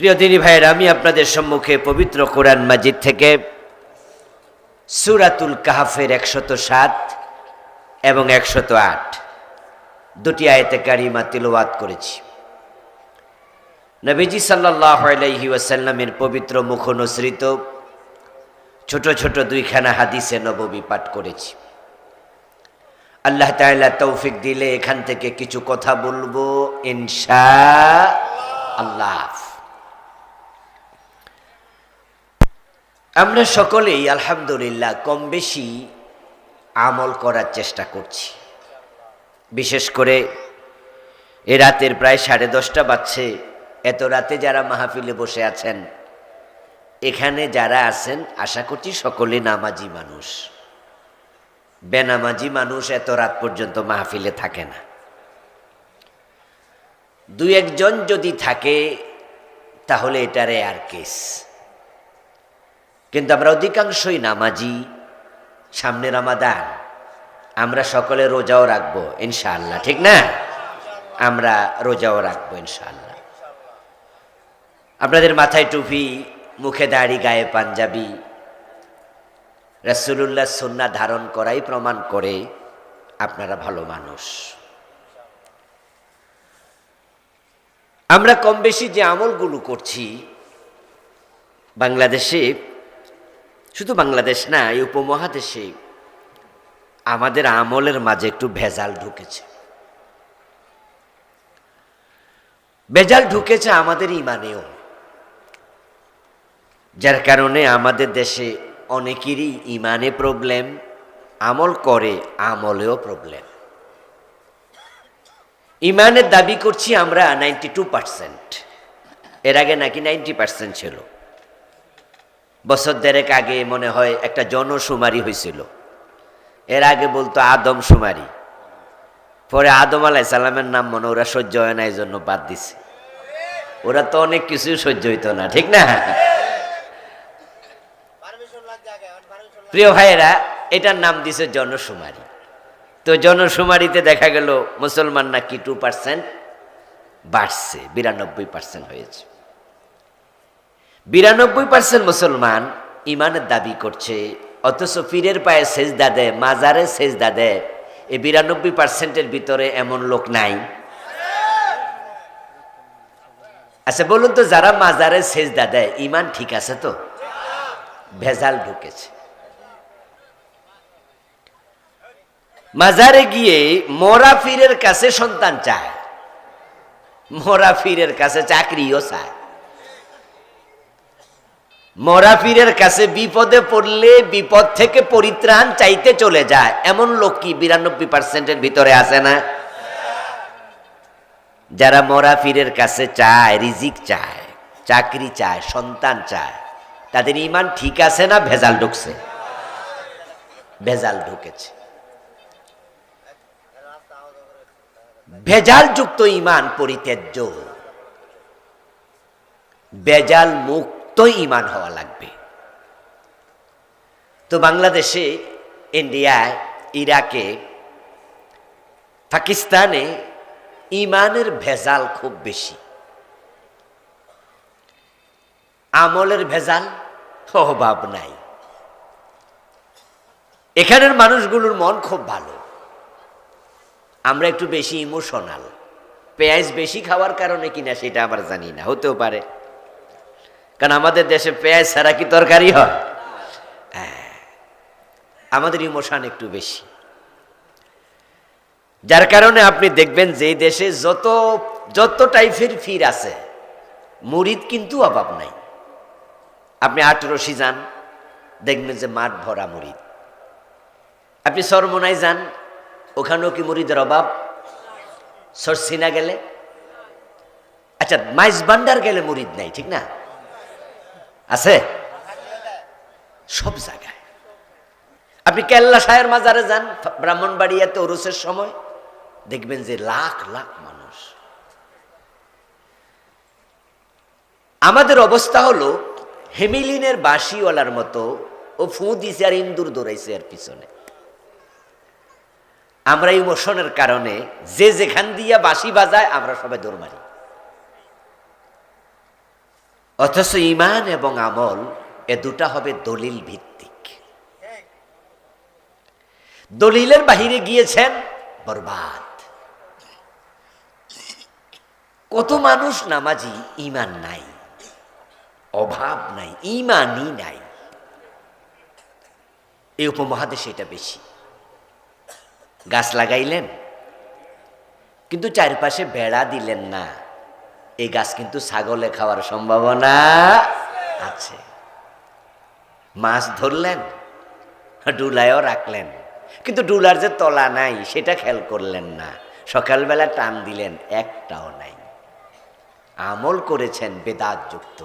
প্রিয় দিনী ভাইয়ের, আমি আপনাদের সম্মুখে পবিত্র কোরআন মাজিদ থেকে সুরাতুল কাহাফের একশত সাত এবং একশত আট দুটি আয়তে কারিমা তিলওয়াত করেছি। নবীজি সাল্লাহ ওয়াসাল্লামের পবিত্র মুখ নসৃত ছোট ছোট দুইখানা হাদিসে নববী পাঠ করেছি। আল্লাহ তাআলা তৌফিক দিলে এখান থেকে কিছু কথা বলব, ইনশা আল্লাহ। আমরা সকলেই, আলহামদুলিল্লাহ, কম বেশি আমল করার চেষ্টা করছি। বিশেষ করে এ রাতের প্রায় সাড়ে দশটা বাজছে, এত রাতে যারা মাহফিলে বসে আছেন, এখানে যারা আছেন, আশা করছি সকলে নামাজি মানুষ। বেনামাজি মানুষ এত রাত পর্যন্ত মাহফিলে থাকে না। দুই একজন যদি থাকে, তাহলে এটা রেয়ার কেস। কিন্তু আমরা অধিকাংশই নামাজি, সামনে রামাদান। আমরা সকলে রোজাও রাখব, ইনশাআল্লাহ, ঠিক না? আমরা রোজাও রাখব, ইনশাআল্লাহ। আপনাদের মাথায় টুপি, মুখে দাড়ি, গায়ে পাঞ্জাবি। রাসুলুল্লাহ সন্না ধারণ করাই প্রমাণ করে আপনারা ভালো মানুষ। আমরা কম বেশি যে আমলগুলো করছি, বাংলাদেশে শুধু বাংলাদেশ না, এই উপমহাদেশে আমাদের আমলের মাঝে একটু ভেজাল ঢুকেছে। ভেজাল ঢুকেছে আমাদের ইমানেও। যার কারণে আমাদের দেশে অনেকেরই ইমানে প্রবলেম, আমল করে, আমলেও প্রবলেম। ইমানের দাবি করছি আমরা নাইনটি টু পার্সেন্ট। এর আগে নাকি নাইনটি পার্সেন্ট ছিল। বছর দেড়েক আগে মনে হয় একটা জনশুমারি হয়েছিল। এর আগে বলতো আদম সুমারি পরে আদম আলাই সালামের নাম মনে ওরা সহ্য হয় না এই জন্য বাদ দিছে। ওরা তো অনেক কিছুই সহ্য হইতো না, ঠিক না? প্রিয় ভাইয়েরা, এটার নাম দিছে জনশুমারি। তো জনশুমারিতে দেখা গেল মুসলমান নাকি টু পার্সেন্ট বাড়ছে, বিরানব্বই পার্সেন্ট হয়েছে। বিরানব্বই পার্সেন্ট মুসলমান ইমানের দাবি করছে, অথচ পীরের পায়ে সেজদা দেয়, মাজারে সেজদা দেয়। এই বিরানব্বই পার্সেন্টের ভিতরে এমন লোক নাই। আচ্ছা বলুন তো, যারা মাজারে সেজদা দেয় ইমান ঠিক আছে তো? ভেজাল ঢুকেছে। মাজারে গিয়ে মরা ফিরের কাছে সন্তান চায়। মরা ফিরের কাছে চাকরিও চায়। মরা পীরের কাছে বিপদে পড়লে বিপদ থেকে পরিত্রাণ চাইতে চলে যায়। এমন লোক কি বিরানব্বই পার্সেন্টের ভিতরে আছে না? যারা মরা পীরের কাছে চায়, রিজিক চায়, চাকরি চায়, সন্তান চায়, তাদের ইমান ঠিক আছে না? ভেজাল ঢুকছে। ভেজাল ঢুকেছে। ভেজাল যুক্ত ইমান পরিত্যাজ্য। বেজাল মুক্ত ইমান হওয়া লাগবে। তো বাংলাদেশে, ইন্ডিয়ায়, ইরাকে, পাকিস্তানে ইমানের ভেজাল খুব বেশি। আমলের ভেজাল অভাব নাই। এখানের মানুষগুলোর মন খুব ভালো। আমরা একটু বেশি ইমোশনাল। পেঁয়াজ বেশি খাওয়ার কারণে কিনা সেটা আবার জানি না, হতেও পারে। আমাদের দেশে পেঁয়াজ ছাড়া কি তরকারি হয়? হ্যাঁ, আমাদের ইমোশন একটু বেশি। যার কারণে আপনি দেখবেন যে দেশে যত যত টাইপের ফির আছে মুরিদ কিন্তু অভাব নাই। আপনি আটরশি যান দেখবেন যে মাঠ ভরা মুরিদ আপনি সরমনায় যান ওখানেও কি মুরিদের অভাব? সরসিনা গেলে? আচ্ছা মাইজ বান্ডার গেলে মুরিদ নাই ঠিক না? আছে? সব জায়গায়। আপনি কেল্লা সাহের মাজারে যান ব্রাহ্মণবাড়িয়াতে ওরসের সময়, দেখবেন যে লাখ লাখ মানুষ। আমাদের অবস্থা হলো, হেমিলিনের বাঁশিওয়ালার মতো ও ফু দিছে আর ইন্দুর দৌড়াইছে এর পিছনে। আমরা ইমোশনের কারণে যে যেখান দিয়া বাঁশি বাজায়, আমরা সবাই দৌড় মারি। অথচ ইমান এবং আমল এ দুটা হবে দলিল ভিত্তিক। দলিলের বাহিরে গিয়েছেন বরবাদ। কত মানুষ নামাজি ইমান নাই, অভাব নাই ইমানই নাই। এই উপমহাদেশে এটা বেশি। গাছ লাগাইলেন, কিন্তু চারপাশে বেড়া দিলেন না। এই গাছ কিন্তু ছাগলে খাওয়ার সম্ভাবনা আছে। মাছ ধরলেন ডুলায়ও রাখলেন, কিন্তু ডুলার যে তলা নাই, সেটা খেয়াল করলেন না। সকালবেলা টান দিলেন, একটাও নাই। আমল করেছেন বেদাত যুক্ত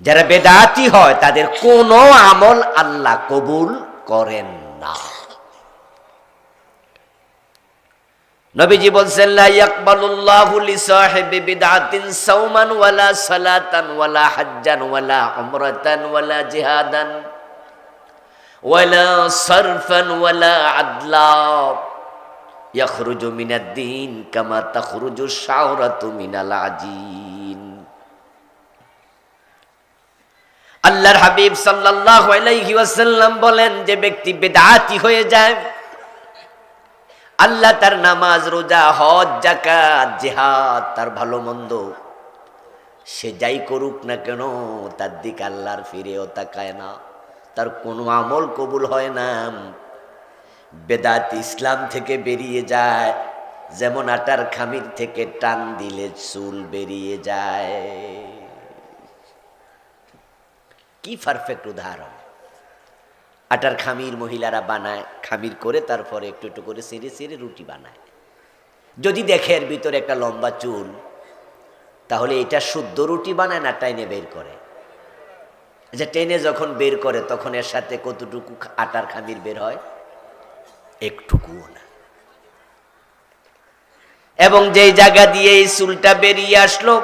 যারা বেদাতি হয়, তাদের কোনো আমল আল্লাহ কবুল করেন না। নবীজি বলছেন, লা ইয়াকবালুল্লাহু লিসাহিবি বিদআতিন সাওমান ওয়ালা সালাতান ওয়ালা হাজ্জান ওয়ালা উমরাতান ওয়ালা জিহাদান ওয়ালা সারফান ওয়ালা আদলা ইয়াখরুজু মিনাদ দিন কামা তাখরুজু শাওরাতু মিনাল আজিন। আল্লাহর হাবিব সাল্লাল্লাহু আলাইহি ওয়াসাল্লাম বলেন, যে ব্যক্তি বেদাতি হয়ে যায় আল্লাহ তার নামাজ, রোজা, হজ জাকাত জেহাদ, তার ভালো মন্দ। সে যাই করুক না কেন, তার দিক আল্লাহর ফিরেও তাকায় না। তার কোনো আমল কবুল হয় না। বেদাত ইসলাম থেকে বেরিয়ে যায়, যেমন আটার খামির থেকে টান দিলে চুল বেরিয়ে যায়। কি পারফেক্ট উদাহরণ। আটার খামির মহিলারা বানায়, খামির করে তারপরে একটু একটু করে সেরে সেরে রুটি বানায়। যদি দেখে এর ভিতরে একটা লম্বা চুল, তাহলে এটা শুদ্ধ রুটি বানায় না টাইনে বের করে? যে টেনে যখন বের করে, তখন এর সাথে কতটুকু আটার খামির বের হয়? একটুকুও না। এবং যেই জায়গা দিয়ে এই চুলটা বেরিয়ে আসলো,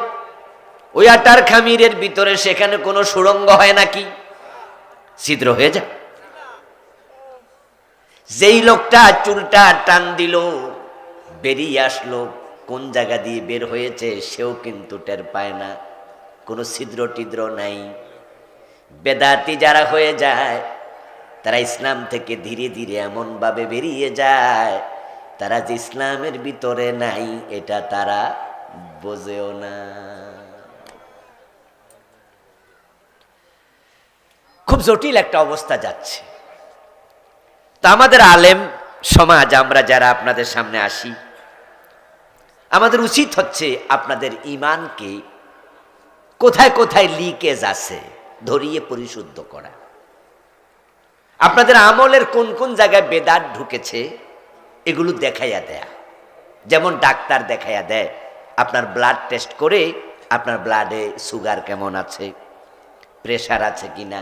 ওই আটার খামিরের ভিতরে সেখানে কোনো সুড়ঙ্গ হয় নাকি? ছিদ্র হয়ে যায়। যেই লোকটা চুলটা টান দিল, বেরিয়ে আসলো, কোন জায়গা দিয়ে বের হয়েছে সেও কিন্তু টের পায় না। কোনো ছিদ্র টিদ্র নাই। বেদাতি যারা হয়ে যায়, তারা ইসলাম থেকে ধীরে ধীরে এমনভাবে বেরিয়ে যায়, তারা যে ইসলামের ভিতরে নাই, এটা তারা বোঝেও না। খুব জটিল একটা অবস্থা যাচ্ছে। তা আমাদের আলেম সমাজ, আমরা যারা আপনাদের সামনে আসি, আমাদের উচিত হচ্ছে আপনাদের ইমানকে কোথায় কোথায় লিকেজ আছে ধরিয়ে পরিশুদ্ধ করা। আপনাদের আমলের কোন কোন জায়গায় বেদাত ঢুকেছে, এগুলো দেখাইয়া দেয়া। যেমন ডাক্তার দেখাইয়া দেয়, আপনার ব্লাড টেস্ট করে আপনার ব্লাডে সুগার কেমন আছে প্রেশার আছে কিনা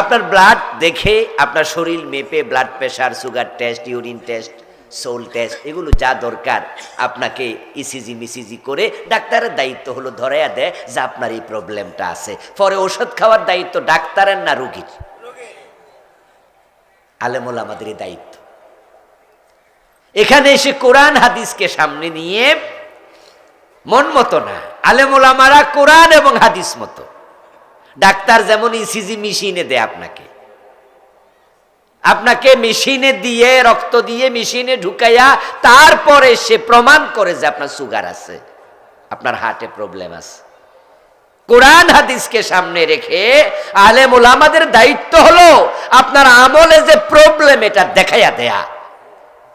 আপনার ব্লাড দেখে আপনার শরীর মেপে blood pressure sugar test urine test soul test এগুলো যা দরকার আপনাকে ইসিজি মিসিজি করে ডাক্তারের দায়িত্ব হলো ধরাইয়া দেয় যে আপনার এই প্রবলেমটা আছে। পরে ওষুধ খাওয়ার দায়িত্ব ডাক্তারের না রুগীর? আলেমুল আমাদের এই দায়িত্ব। এখানে এসে কোরআন হাদিসকে সামনে নিয়ে মন মতো না। আলেমুল আমারা কোরআন এবং হাদিস মতো। ডাক্তার যেমন ইসিজি মেশিনে দেয় আপনাকে। আপনাকে মেশিনে দিয়ে, রক্ত দিয়ে মেশিনে ঢুকাইয়া তারপরে সে প্রমাণ করে যে আপনার সুগার আছে, আপনার হার্টে প্রবলেম আছে। কোরআন হাদিসকে সামনে রেখে আলেম ওলামাদের দায়িত্ব হলো আপনার আমলে যে প্রবলেম এটা দেখাইয়া দেয়া।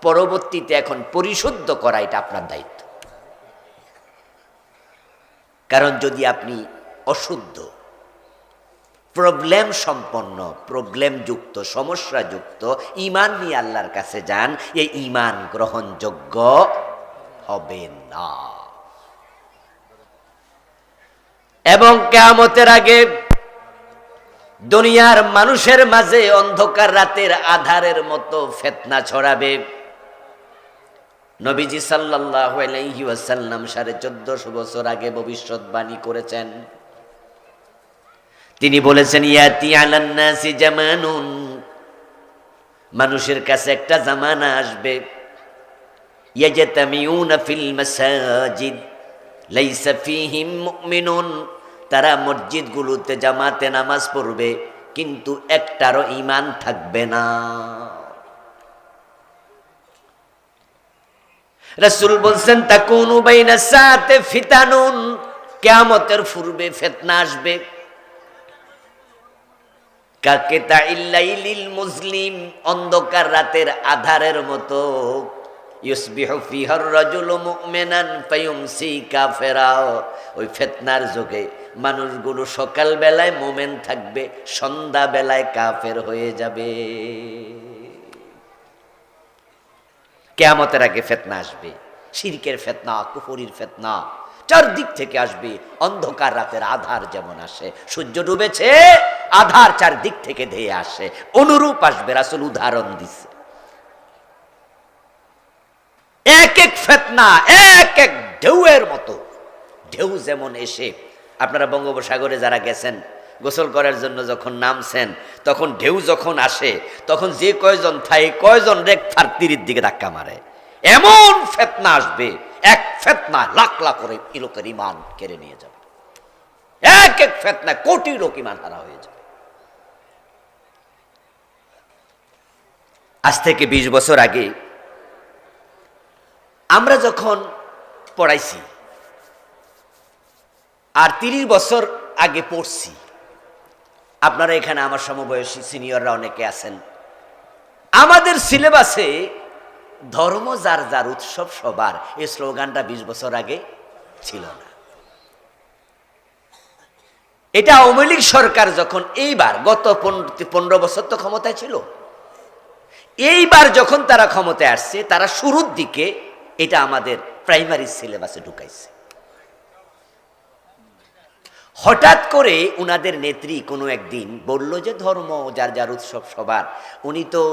পরবর্তীতে এখন পরিশুদ্ধ করা এটা আপনার দায়িত্ব। কারণ যদি আপনি অশুদ্ধ প্রবলেম সম্পন্ন, প্রবলেম যুক্ত সমস্যা যুক্ত ইমান নিয়ে আল্লাহর কাছে যান, এই ইমান গ্রহণযোগ্য হবে না। এবং কেয়ামতের আগে দুনিয়ার মানুষের মাঝে অন্ধকার রাতের আধারের মতো ফেতনা ছড়াবে। নবীজি সাল্লাহ আলাইহি সাড়ে চোদ্দশো বছর আগে ভবিষ্যৎবাণী করেছেন। তিনি বলেছেন, ইয়াতি আলান্নাসি জামানুন। মানুষের কাছে একটা জামানা আসবে। ইয়াজাতামিউনা ফিল মাসাজিদ, লাইসা ফিহিম মুমিনুন। তারা মসজিদগুলোতে জামাতে নামাজ পড়বে, কিন্তু একটারও ঈমান থাকবে না। রাসূল বলছেন, তাকুনু বাইনা সাতে ফিতানুন। কিয়ামতের পূর্বে ফিতনা আসবে। কাকে তাইল্লাইলিল মুসলিম, অন্ধকার রাতের আধারের মতো। ইউসবিহু ফিহার রাজুলু মুমিনান ফায়ুমসি কাফেরা ওই ফিতনার যুগে মানুষগুলো সকাল বেলায় মোমেন থাকবে সন্ধ্যা বেলায় কাফের হয়ে যাবে। কেয়ামতের আগে ফেতনা আসবে। শিরকের ফেতনা, কুফরির ফেতনা। চারদিক থেকে আসবে। অন্ধকার রাতের আধার যেমন আসে, সূর্য ডুবেছে, আধার চারদিক থেকে ধেয়ে আসে। অনুরূপ আসবে, রাসুল উদাহরণ দিছে। এক এক ফেতনা, এক এক ঢেউয়ের মতো। ঢেউ যেমন এসে, আপনারা বঙ্গোপসাগরে যারা গেছেন, গোসল করার জন্য যখন নামছেন, তখন ঢেউ যখন আসে, তখন যে কয়জন থাকে কয়জন রেক ফার্তির দিকে ধাক্কা মারে। এমন ফেতনা আসবে এক ফেতনা, লাখ লাখ করে লোকের ইমান কেড়ে নিয়ে যাবে। এক এক ফেতনা কোটি লোক ইমান হারা হয়ে যাবে। আজ থেকে বিশ বছর আগে আমরা যখন পড়াইছি, আর তিরিশ বছর আগে পড়ছি, আপনারা এখানে আমার সমবয়সী সিনিয়ররা অনেকে আছেন, আমাদের সিলেবাসে ধর্ম যার যার উৎসব সবার। এই স্লোগানটা বিশ বছর আগে ছিল না। এটা আওয়ামী লীগ সরকার যখন এইবার, গত পনেরো বছর তো ক্ষমতায় ছিল। এইবার যখন তারা ক্ষমতায় আসছে, তারা শুরুর দিকে এটা আমাদের প্রাইমারি সিলেবাসে ঢুকাইছে। হঠাৎ করে উনাদের নেত্রী কোনো একদিন বলল যে, ধর্ম যার যার উৎসব সবার। উনি তো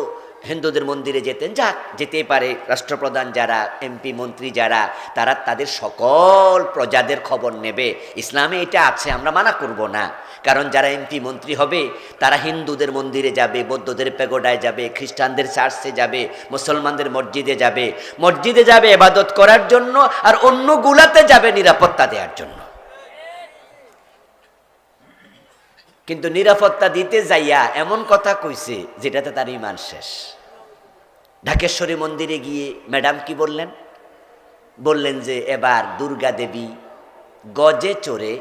হিন্দুদের মন্দিরে যেতেন যাক যেতে পারে রাষ্ট্রপ্রধান যারা, এমপি, মন্ত্রী যারা, তারা তাদের সকল প্রজাদের খবর নেবে। ইসলামে এটা আছে, আমরা মানা করব না। কারণ যারা এমপি, মন্ত্রী হবে, তারা হিন্দুদের মন্দিরে যাবে, বৌদ্ধদের পেগোডায় যাবে, খ্রিস্টানদের চার্চে যাবে, মুসলমানদের মসজিদে যাবে। মসজিদে যাবে এবাদত করার জন্য আর অন্য গুলাতে যাবে নিরাপত্তা দেওয়ার জন্য। কিন্তু নিরাপত্তা দিতে যাইয়া এমন কথা কইছে যেটাতে তার ইমান শেষ। ঢাকেশ্বরী মন্দিরে গিয়ে ম্যাডাম কি বললেন? বললেন যে, এবার দুর্গা দেবী গজে চড়ে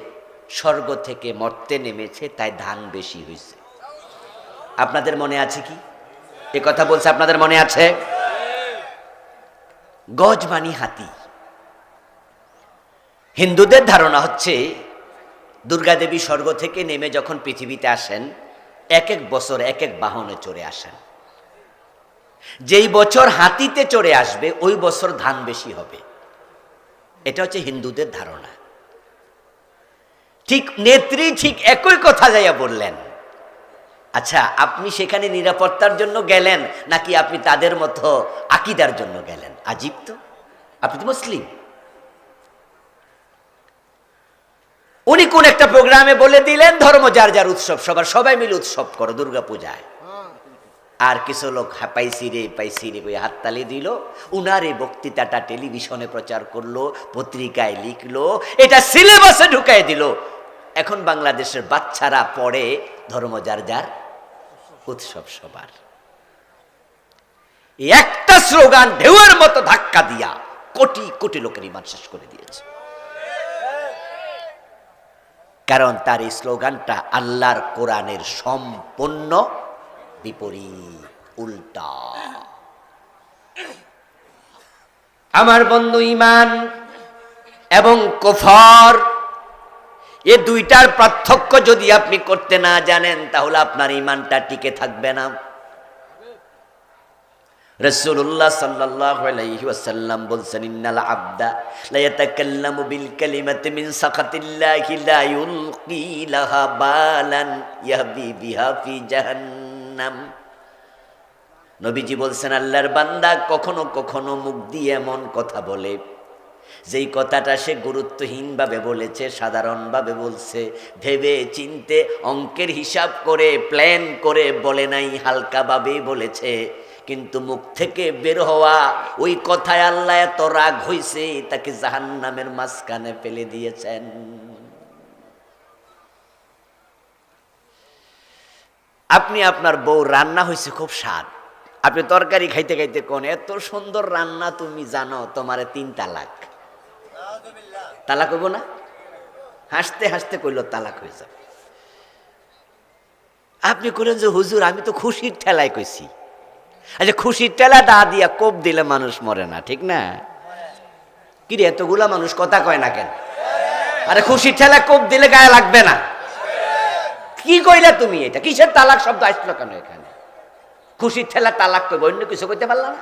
স্বর্গ থেকে মর্তে নেমেছে, তাই ধান বেশি হয়েছে আপনাদের মনে আছে কি? এ কথা বলছে আপনাদের মনে আছে? গজ মানি হাতি। হিন্দুদের ধারণা হচ্ছে দুর্গাদেবী স্বর্গ থেকে নেমে যখন পৃথিবীতে আসেন এক এক বছর এক এক বাহনে চড়ে আসেন। যেই বছর হাতিতে চড়ে আসবে, ওই বছর ধান বেশি হবে। এটা হচ্ছে হিন্দুদের ধারণা। ঠিক নেত্রী ঠিক একই কথা যাইয়া বললেন আচ্ছা আপনি সেখানে নিরাপত্তার জন্য গেলেন, নাকি আপনি তাদের মতো আকিদার জন্য গেলেন? আজীব তো। আপনি তো মুসলিম। উনি কোন একটা প্রোগ্রামে বলে দিলেন, ধর্ম যার যার উৎসব সবার সবাই মিলে উৎসব করো, দুর্গা পূজায়। আর কিছু লোক পাইছি রে পাইছি রে ওই হাততালি দিল, উনার এই বক্তৃতাটা টেলিভিশনে প্রচার করল, পত্রিকায় লিখলো, এটা সিলেবাসে ঢুকাই দিল। এখন বাংলাদেশের বাচ্চারা পড়ে ধর্ম যার যার উৎসব সবার। একটা স্লোগান ঢেউয়ের মতো ধাক্কা দিয়া কোটি কোটি লোকের ইমান শেষ করে দিয়েছে। কারণ তার স্লোগানটা আল্লাহর কোরআনের সম্পূর্ণ বিপরীত, উল্টা। আমার বন্ধু ইমান এবং কোফর, এ দুইটার পার্থক্য যদি আপনি করতে না জানেন, তাহলে আপনার ইমানটা টিকে থাকবে না। রসুল্লাহ ওয়াসাল্লাম বলছেন, ইন্নাল আবদা লাইয়াতাকাল্লামু বিল কালিমাতি মিন সাখাতিল্লাহি লা ইউলকি লাহা বালান ইয়াহবি ফি জাহান্নাম। নবীজি বলছেন, আল্লাহর বান্দা কখনো কখনো মুখ দিয়ে এমন কথা বলে, যেই কথাটা সে গুরুত্বহীনভাবে বলেছে, সাধারণভাবে বলছে, ভেবে চিনতে অঙ্কের হিসাব করে, প্ল্যান করে বলে নাই হালকাভাবে বলেছে। কিন্তু মুখ থেকে বের হওয়া ওই কথায় আল্লাহ এত রাগ হইছে, তাকে জাহান্নামের মাঝখানে ফেলে দিয়েছেন। আপনি আপনার বউ রান্না হয়েছে খুব স্বাদ। আপনি তরকারি খাইতে খাইতে কোন, এত সুন্দর রান্না তুমি জানো, তোমারে তিন তালাক। তালাক হইব না? হাসতে হাসতে কইল, তালাক হয়ে যাবে। আপনি করেন যে, হুজুর, আমি তো খুশির ঠেলায় কইছি। আচ্ছা খুশির ঠেলা দা দিয়া কোপ দিলে মানুষ মরে না, ঠিক না? কি রে, এতগুলা মানুষ কথা কয় না কেন? আরে, খুশির ঠেলা কোপ দিলে গায়ে লাগবে না। কি কইলা তুমি এটা? কিসের তালাক শব্দ আসলো কেন এখানে? খুশির ঠেলা তালাক কইব অন্য কিছু কইতে পারলা না?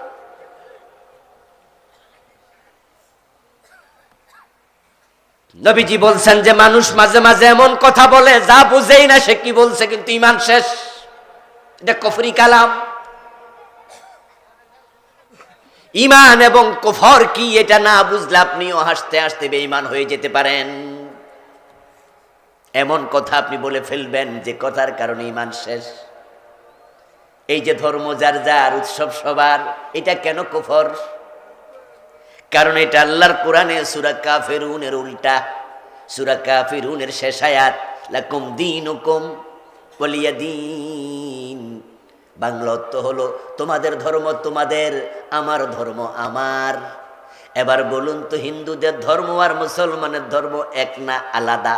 নবীজি বলছেন যে, মানুষ মাঝে মাঝে এমন কথা বলে, যা বুঝেই না সে কি বলছে, কিন্তু ইমান শেষ। এটা কফরি কালাম। ইমান এবং কফর কি এটা না বুঝলে আপনিও হাসতে হাসতে বেঈমান হয়ে যেতে পারেন। এমন কথা আপনি বলে ফেলবেন যে কথার কারণে ইমান শেষ। এই যে ধর্ম যার যার, উৎসব সবার, এটা কেন কুফর? কারণ এটা আল্লাহর কোরআনে সুরা কাফেরুনের উল্টা। সুরা কাফেরুনের শেষ আয়াত, লাকুম দিনুকুম ওয়ালিয়া দিন বাংলা অর্থ হলো, তোমাদের ধর্ম তোমাদের, আমার ধর্ম আমার। এবার বলুন তো, হিন্দুদের ধর্ম আর মুসলমানের ধর্ম এক না আলাদা?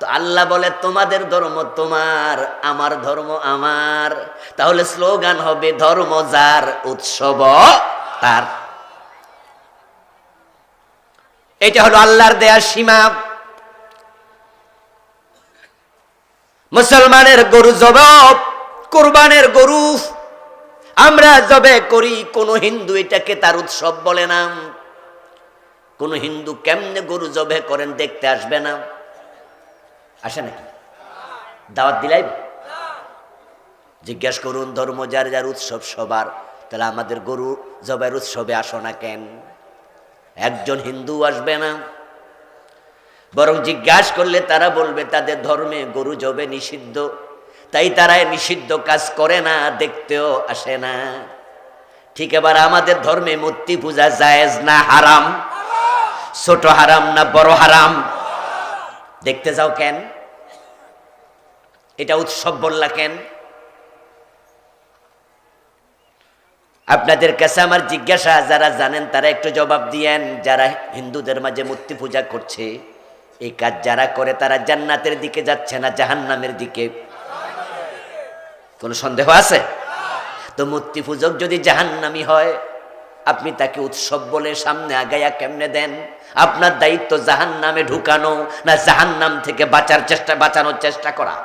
তো আল্লাহ বলে, তোমাদের ধর্ম তোমার, আমার ধর্ম আমার। তাহলে স্লোগান হবে, ধর্ম যার, উৎসব তার। এটা হলো আল্লাহর দেয়া সীমা। মুসলমানের গরু জব কোরবানের গরু। আমরা জবে করি, কোন হিন্দু এটাকে তার উৎসব বলে না। কোন হিন্দু কেমনে গরু জবে করেন দেখতে আসবে না। আসে নাকি? দাওয়াত দিলাই? জিজ্ঞাসা করুন, ধর্ম যার যার উৎসব সবার, তাহলে আমাদের গরু জবের উৎসবে আসো না কেন? একজন হিন্দু আসবে না। বরং জিজ্ঞাসা করলে তারা বলবে, তাদের ধর্মে গরু জবে নিষিদ্ধ। তাই তারা নিষিদ্ধ কাজ করে না, দেখতেও আসে না। ঠিক এবার আমাদের ধর্মে মূর্তি পূজা জায়েজ না হারাম? ছোট হারাম না বড় হারাম? দেখতে যাও কেন? এটা উৎসব বললা কেন? আপনাদের কাছে আমার জিজ্ঞাসা, যারা জানেন তারা একটু জবাব দিয়েন। যারা হিন্দুদের মাঝে মূর্তি পূজা করছে, এই কাজ যারা করে তারা জান্নাতের দিকে যাচ্ছে না, জাহান্নামের দিকে। কোনো সন্দেহ আছে? তো মূর্তি পূজক যদি জাহান্নামি হয়, আপনি তাকে উৎসব বলে সামনে আগাইয়া কেমনে দেন? আপনার দায়িত্ব জাহান নামে ঢুকানো না জাহান নাম থেকে বাঁচার চেষ্টা, বাঁচানোর চেষ্টা করা?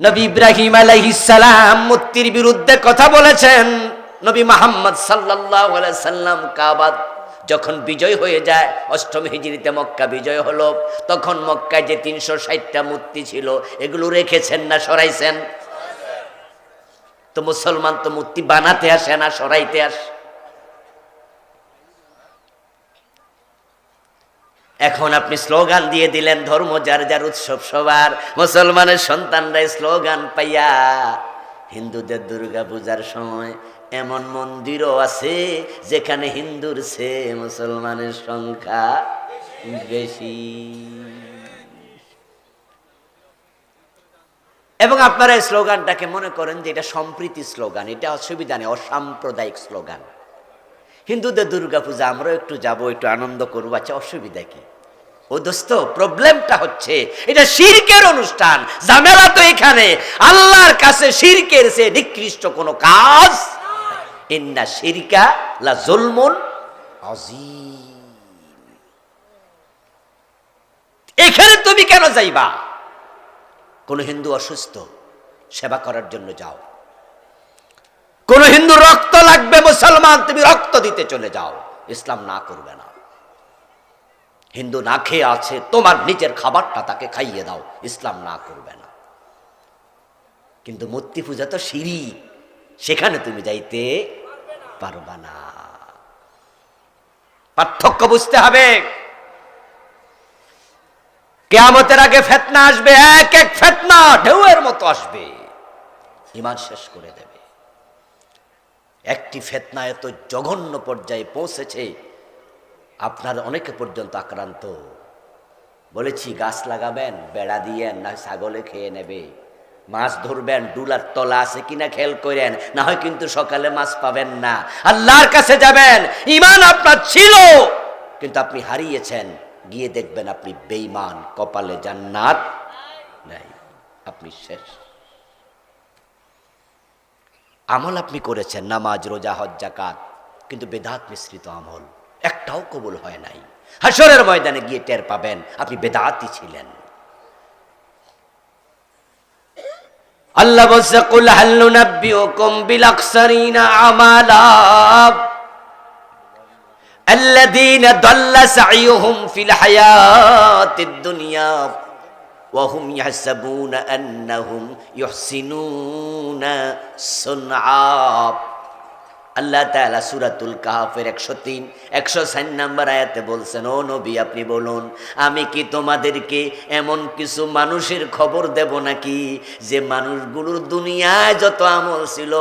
নবী ইব্রাহিম আলাইহিসালাম মূর্তির বিরুদ্ধে কথা বলেছেন। নবী মোহাম্মদ আলাইহি সাল্লাম কাবাদ যখন বিজয় হয়ে যায়, অষ্টম হিজড়িতে মক্কা বিজয় হলো, তখন মক্কায় যে তিনশো ষাটটা মূর্তি ছিল, এগুলো রেখেছেন না সরাইছেন? তো মুসলমান তো মূর্তি বানাতে আসে না, সরাইতে আসে। এখন আপনি স্লোগান দিয়ে দিলেন, ধর্ম যার যার উৎসব সবার, মুসলমানের সন্তানরা স্লোগান পাইয়া হিন্দুদের দুর্গা পূজার সময় এমন মন্দিরও আছে যেখানে হিন্দুর সে মুসলমানের সংখ্যা বেশি। এবং আপনারা এই স্লোগানটাকে মনে করেন যে এটা সম্প্রীতি স্লোগান, এটা অসুবিধা নেই, অসাম্প্রদায়িক স্লোগান। হিন্দুদের দুর্গাপূজা, আমরাও একটু যাব, একটু আনন্দ করব আচ্ছা অসুবিধা কি? ও দোস্ত, প্রবলেমটা হচ্ছে, এটা শিরকের অনুষ্ঠান, ঝামেলা তো এখানে। আল্লাহর কাছে শিরকের সে নিকৃষ্ট কোনো কাজ শিরকা লা এখানে তুমি কেন যাইবা? কোন হিন্দু অসুস্থ, সেবা করার জন্য যাও। কোন হিন্দু রক্ত লাগবে, মুসলমান, তুমি রক্ত দিতে চলে যাও। ইসলাম না করবে না। হিন্দু না খেয়ে আছে, তোমার নিজের খাবারটা তাকে খাইয়ে দাও। ইসলাম না করবে না। কিন্তু মূর্তি পূজা তো সিঁড়ি সেখানে তুমি যাইতে পারবা না। পার্থক্য বুঝতে হবে। কেয়ামতের আগে ফেতনা আসবে, এক এক ফেতনা ঢেউয়ের মতো আসবে। ইমান শেষ করে দেবে। একটি ফেতনা এত জঘন্য পর্যায়ে পৌঁছেছে, আপনার অনেকে পর্যন্ত আক্রান্ত। বলেছি, গাছ লাগাবেন, বেড়া দিয়েন, না ছাগলে খেয়ে নেবে। মাছ ধরবেন, ডুলার তলা আছে কিনা খেয়াল করেন, না হয় কিন্তু সকালে মাছ পাবেন না। আল্লাহর কাছে যাবেন ইমান আপনার ছিল, কিন্তু আপনি হারিয়েছেন, গিয়ে দেখবেন আপনি বেইমান কপালে জান্নাত নাই, আপনি শেষ। আমল আপনি করেছেন, নামাজ, রোজা, হজ জাকাত কিন্তু বেদাত মিশ্রিত আমল, একটাও কবুল হয় নাই। হাসরের ময়দানে গিয়ে টের পাবেন, আপনি বেদাতই ছিলেন। আল্লাহ বলছে কুল হাল্লু নাব্বিউকুম বিল আকসারিনা الذين ضل سعيهم في الحياة الدنيا وهم يحسبون أنهم يحسنون صنعا আল্লাহ তাআলা সূরাতুল কাহাফের একশো তিন, একশো সাইন নাম্বার আয়াতে বলছেন, ও নবী, আপনি বলুন, আমি কি তোমাদেরকে এমন কিছু মানুষের খবর দেব নাকি? যে মানুষগুলোর দুনিয়ায় যত আমল ছিল,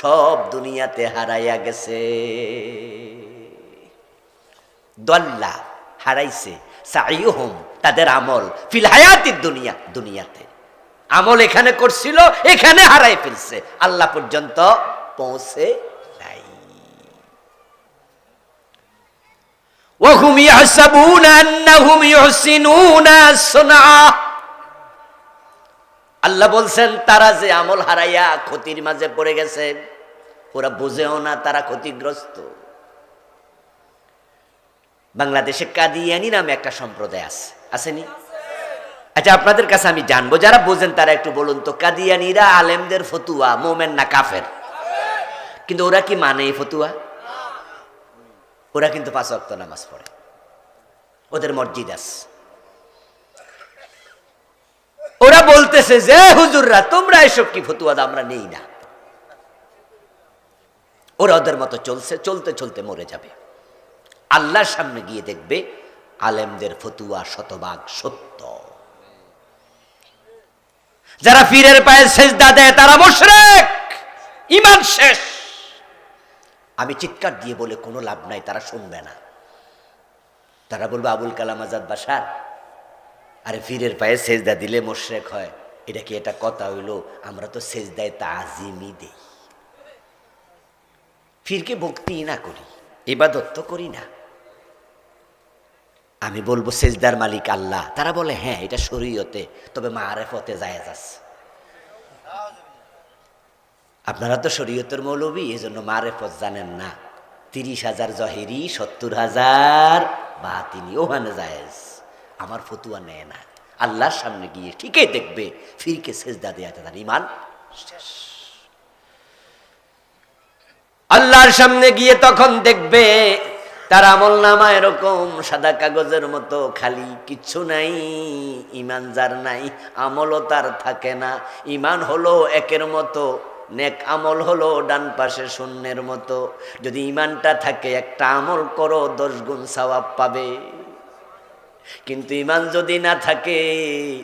সব দুনিয়াতে হারাইয়া গেছে। দল্লা, হারাইছে সাইহম তাদের আমল ফিল হায়াতির দুনিয়া, দুনিয়াতে। আমল এখানে করছিল, এখানে হারাই ফেলছে। আল্লাহ পর্যন্ত পৌঁছে নাই وهم يحسبون أنهم يحسنون صنعا আল্লাহ বলছেন তারা যে আমল হারাইয়া ক্ষতির মাঝে পড়ে গেছে ওরা বুঝেও না তারা ক্ষতিগ্রস্ত বাংলাদেশে কাদিয়ানি নামে একটা সম্প্রদায় আছে আসেনি আচ্ছা আপনাদের কাছে আমি জানবো যারা বোঝেন তারা একটু বলুন তো কাদিয়ানিরা আলেমদের ফতুয়া মোমেন না কাফের কিন্তু ওরা কি মানে এই ফতুয়া ওরা কিন্তু পাঁচ অক্ত নামাজ পড়ে। ওদের মসজিদ আছে। ওরা বলতেছে যে হুজুররা, তোমরা এসব কি ফতুয়া আমরা নেই না। ওরা ওদের মতো চলছে, চলতে চলতে মরে যাবে। আল্লাহর সামনে গিয়ে দেখবে আলেমদের ফতুয়া শতভাগ সত্য। যারা পীরের পায়ে সেজদা দেয়, তারা মুশরিক। ইমান শেষ। চিৎকার দিয়ে বলে কোনো লাভ নাই, তারা শুনবে না। তারা বলবে, আবুল কালাম আজাদ বাসার। আরে পীরের পায়ে সেজদা দিলে মোশরেক হয়। এটা কি এটা কথা হইল? আমরা তো সেজদায় তাজিমই দেই। ফিরকে ভক্তি না করি, ইবাদত তো করি না। আমি বলব, সেজদার মালিক আল্লাহ। তারা বলে হ্যাঁ এটা শরীয়তে, তবে মা মারেফতে যায় আছে। আপনারা তো শরীয়তের মৌলবী এই জন্য মারেফত জানেন না। তিরিশ হাজার জহেরি, সত্তর হাজার বা তিনি ওখানে জায়েজ। আমার ফতুয়া নেয় না। আল্লাহর সামনে গিয়ে ঠিকই দেখবে, ফিরকে সেজদা দেয়া তার ইমান শেষ। আল্লাহর সামনে গিয়ে তখন দেখবে, তার আমল নামা এরকম সাদা কাগজের মতো, খালি কিচ্ছু নাই ইমান যার নাই, আমলও তার থাকে না। ইমান হলো একের মতো নেক আমল হলো ডান পাশে শূন্যের মতো। যদি ইমানটা থাকে, একটা আমল করো, দশ গুণ সওয়াব পাবে। কিন্তু ইমান যদি না থাকে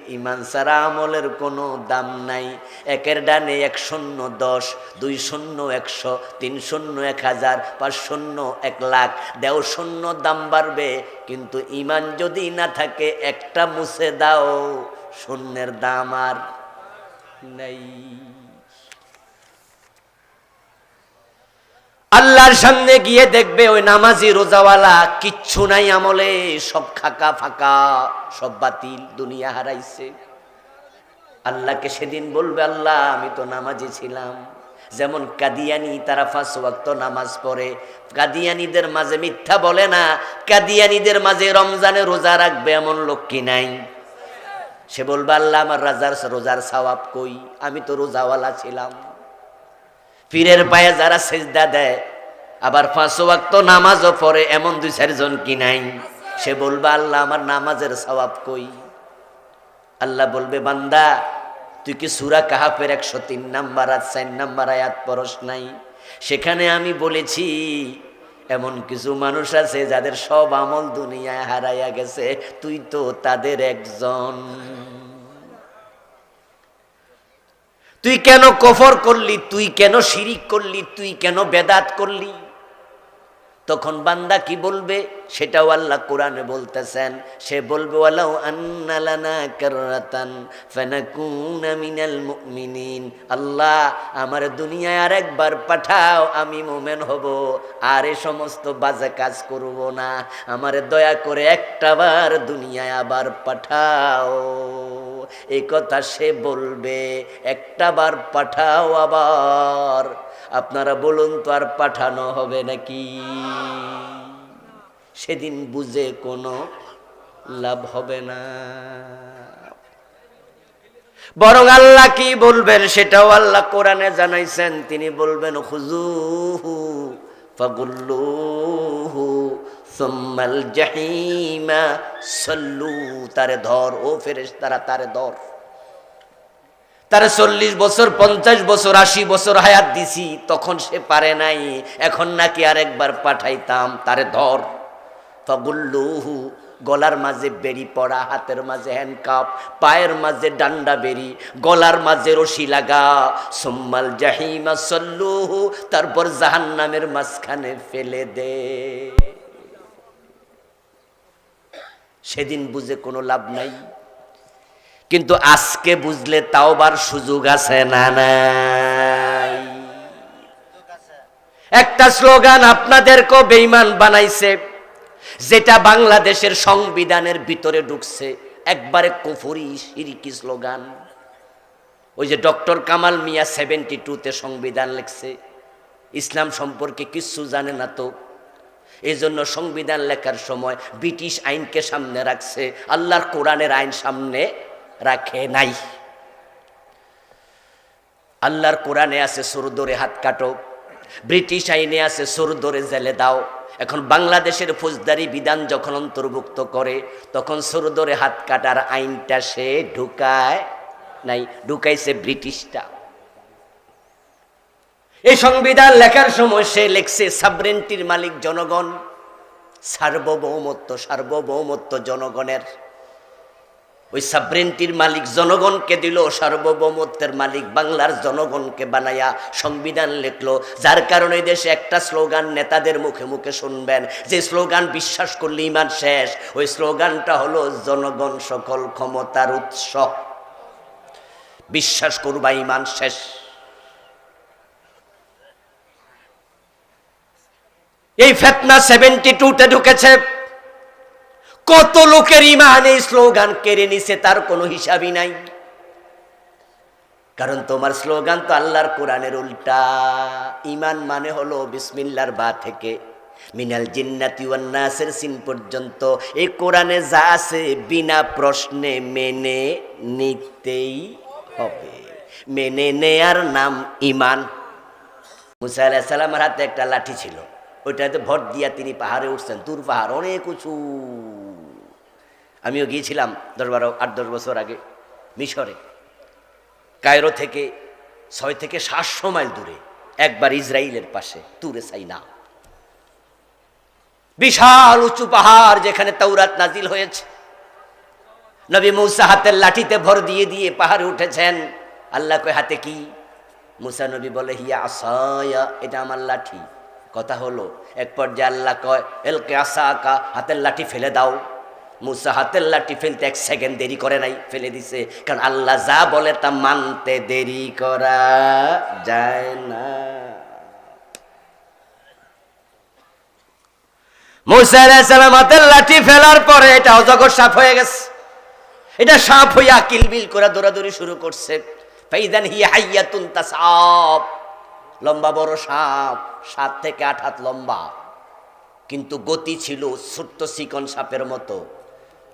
ইমান সারা আমলের কোনো দাম নাই। একের ডানে এক শূন্য, দশ, দুই শূন্য, একশো, তিন শূন্য, এক হাজার, পাঁচ শূন্য, এক লাখ, দেও শূন্য দাম বাড়বে। কিন্তু ইমান যদি না থাকে, একটা মুছে দাও, শূন্যের দাম আর নেই। আল্লাহর সামনে গিয়ে দেখবে ওই নামাজি রোজাওয়ালা কিচ্ছু নাই আমলে, সব খাকা ফাঁকা, সব বাতিল, দুনিয়া হারাইছে। আল্লাহকে সেদিন বলবে, আল্লাহ, আমি তো নামাজি ছিলাম। যেমন কাদিয়ানি, তারা ফাঁস ওয়াক্ত নামাজ পড়ে। কাদিয়ানিদের মাঝে মিথ্যা বলে না, কাদিয়ানিদের মাঝে রমজানে রোজা রাখবে এমন লোক কি নাই? সে বলবে, আল্লাহ, আমার রাজার রোজার সওয়াব কই? আমি তো রোজাওয়ালা ছিলাম। পীরের পায়ে যারা সেজদা দেয়, আবার পাঁচ ওয়াক্ত নামাজও পড়ে এমন দুই চারজন কি নাই? সে বলবে, আল্লাহ, আমার নামাজের সওয়াব কই? আল্লাহ বলবে, বান্দা, তুই কি সুরা কাহাফের একশো তিন নাম্বার আর চার নাম্বার আয়াত পরশ নাই? সেখানে আমি বলেছি, এমন কিছু মানুষ আছে যাদের সব আমল দুনিয়ায় হারাইয়া গেছে, তুই তো তাদের একজন। তুই কেন কফর করলি? তুই কেন শিরিক করলি? তুই কেন বেদাত করলি? তখন বান্দা কি বলবে? সেটাও আল্লাহ কোরআনে বলতেছেন। সে বলবে, ওয়ালাউ আন্নালানা কাররাতান ফানাকুনা মিনাল মুমিনিন। আল্লাহ, আমার দুনিয়ায় আর একবার পাঠাও, আমি মোমেন হব। আর এ সমস্ত বাজে কাজ করব না। আমারে দয়া করে একটাবার দুনিয়ায় আবার পাঠাও। এই কথা সে বলবে একটাবার পাঠাও আবার। আপনারা বলুন তো আর পাঠানো হবে নাকি? সেদিন বুঝে কোনো লাভ হবে না। বরং আল্লাহ কি বলবেন সেটাও আল্লাহ কোরআনে জানাইছেন। তিনি বলবেন, হুজুহু ফাগুল্লুহু সুম্মাল জাহিমা, সল্লু, তারে ধর, ও ফেরেশতারা তারে ধর। তার চল্লিশ বছর, পঞ্চাশ বছর, আশি বছর হায়াত দিছি, তখন সে পারে নাই। এখন নাকি আরেকবার পাঠাইতাম, তারে ধর। ফগুল্লুহু, গলার মাঝে বেরি পড়া, হাতের মাঝে হ্যান্ডকাপ পায়ের মাঝে ডান্ডা বেরি, গলার মাঝে রশি লাগা। সোম্মাল জাহিমা সল্লুহু, তারপর জাহান্নামের মাঝখানে ফেলে দে। সেদিন বুঝে কোনো লাভ নাই। কিন্তু আজকে বুঝলে তাও তাওবার সুযোগ আছে না একটা স্লোগান আপনাদেরকেও বেইমান বানাইছে, যেটা বাংলাদেশের সংবিধানের ভিতরে ঢুকছে। একবারে কুফুরি, সিরিকি স্লোগান। ওই যে ডক্টর কামাল মিয়া সেভেন্টি টুতে সংবিধান লিখছে। ইসলাম সম্পর্কে কিচ্ছু জানে না তো। এই জন্য সংবিধান লেখার সময় ব্রিটিশ আইনকে সামনে রাখছে, আল্লাহর কোরআনের আইন সামনে রাখে নাই। আল্লাহর কোরআনে আছে, সুর ধরে হাত কাটো। ব্রিটিশ আইনে আছে, সুর ধরে জেলে দাও। এখন বাংলাদেশের ফৌজদারি বিধান যখন অন্তর্ভুক্ত করে, তখন সুর ধরে হাত কাটার আইনটা সে ঢুকায় নাই, ঢুকাইছে ব্রিটিশটা। এই সংবিধান লেখার সময় সে লেখছে, সাবরেন্টির মালিক জনগণ, সার্বভৌমত্ব সার্বভৌমত্ব জনগণের ওই সাবরেন্টির মালিক জনগণকে দিল, সার্বভৌমত্বের মালিক বাংলার জনগণকে বানায়া সংবিধান লিখলো। যার কারণে দেশে একটা স্লোগান নেতাদের মুখে মুখে শুনবেন, যে স্লোগান বিশ্বাস করলে ইমান শেষ, ওই স্লোগানটা হলো, জনগণ সকল ক্ষমতার উৎস। বিশ্বাস করবা, ইমান শেষ। এই ফেতনা সেভেন্টি টুতে ঢুকেছে। কত লোকের ইমান স্লোগান কেড়ে নিছে তার কোনো হিসাবই নাই। কারণ তোমার স্লোগান তো আল্লাহর কোরআনের উল্টা। ইমান মানে হলো বিসমিল্লার বা থেকে। মিনাল জিন্নাতি ওয়ান নাসের সিন পর্যন্ত। এই কোরআনে যা আছে বিনা প্রশ্নে মেনে নিতেই হবে। মেনে নেয়ার নাম ইমান। মুসা আলাহ সালামের হাতে একটা লাঠি ছিল। ওইটাতে ভর দিয়া তিনি পাহাড়ে উঠছেন। তুর পাহাড়, অনেক উঁচু। আমিও গিয়েছিলাম দশ বারো, আট, দশ বছর আগে মিশরে। কায়রো থেকে ছয় থেকে সাতশো মাইল দূরে, একবার ইসরায়েলের পাশে, তুরে সাইনা। বিশাল উঁচু পাহাড় যেখানে তৌরাত নাজিল হয়েছে। নবী মৌসা হাতের লাঠিতে ভর দিয়ে দিয়ে পাহাড়ে উঠেছেন। আল্লাহ কয়, হাতে কি? মুসা নবী বলে, হিয়া আসায়া, এটা আমার লাঠি। কথা হলো, এক পর্যায়ে আল্লাহ কয়, এলকে আসা আঁকা হাতের লাঠি ফেলে দাও। মুসা হাতের লাঠি ফেলতে এক সেকেন্ড দেরি করে নাই, ফেলে দিছে। কারণ আল্লাহ যা বলে তা মানতে দেরি করা যায় না। লাঠি ফেলার পরে এটা অজগর সাপ হয়ে গেছে। এটা সাপ হইয়া কিলবিল করে দৌড়াদৌড়ি শুরু করছে। ফাইদান হি হাইয়াতুন তাসাপ লম্বা বড় সাপ, সাত থেকে আট হাত লম্বা। কিন্তু গতি ছিল ছোট্ট চিকন সাপের মতো।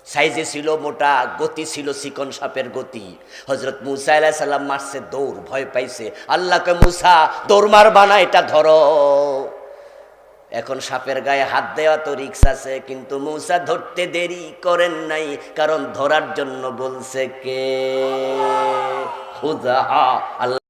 সাইজে ছিল মোটা, গতি ছিল চিকন সাপের গতি। হজরত মুসা আলাহ সাল্লাম মারছে দৌড়, ভয় পাইছে। আল্লাহকে মুসা, দৌড় মারবা না, এটা ধরো। এখন সাপের গায়ে হাত দেওয়া তো রিক্স আছে, কিন্তু মৌসা ধরতে দেরি করেন নাই, কারণ ধরার জন্য বলছে কে? খুদা, আল্লাহ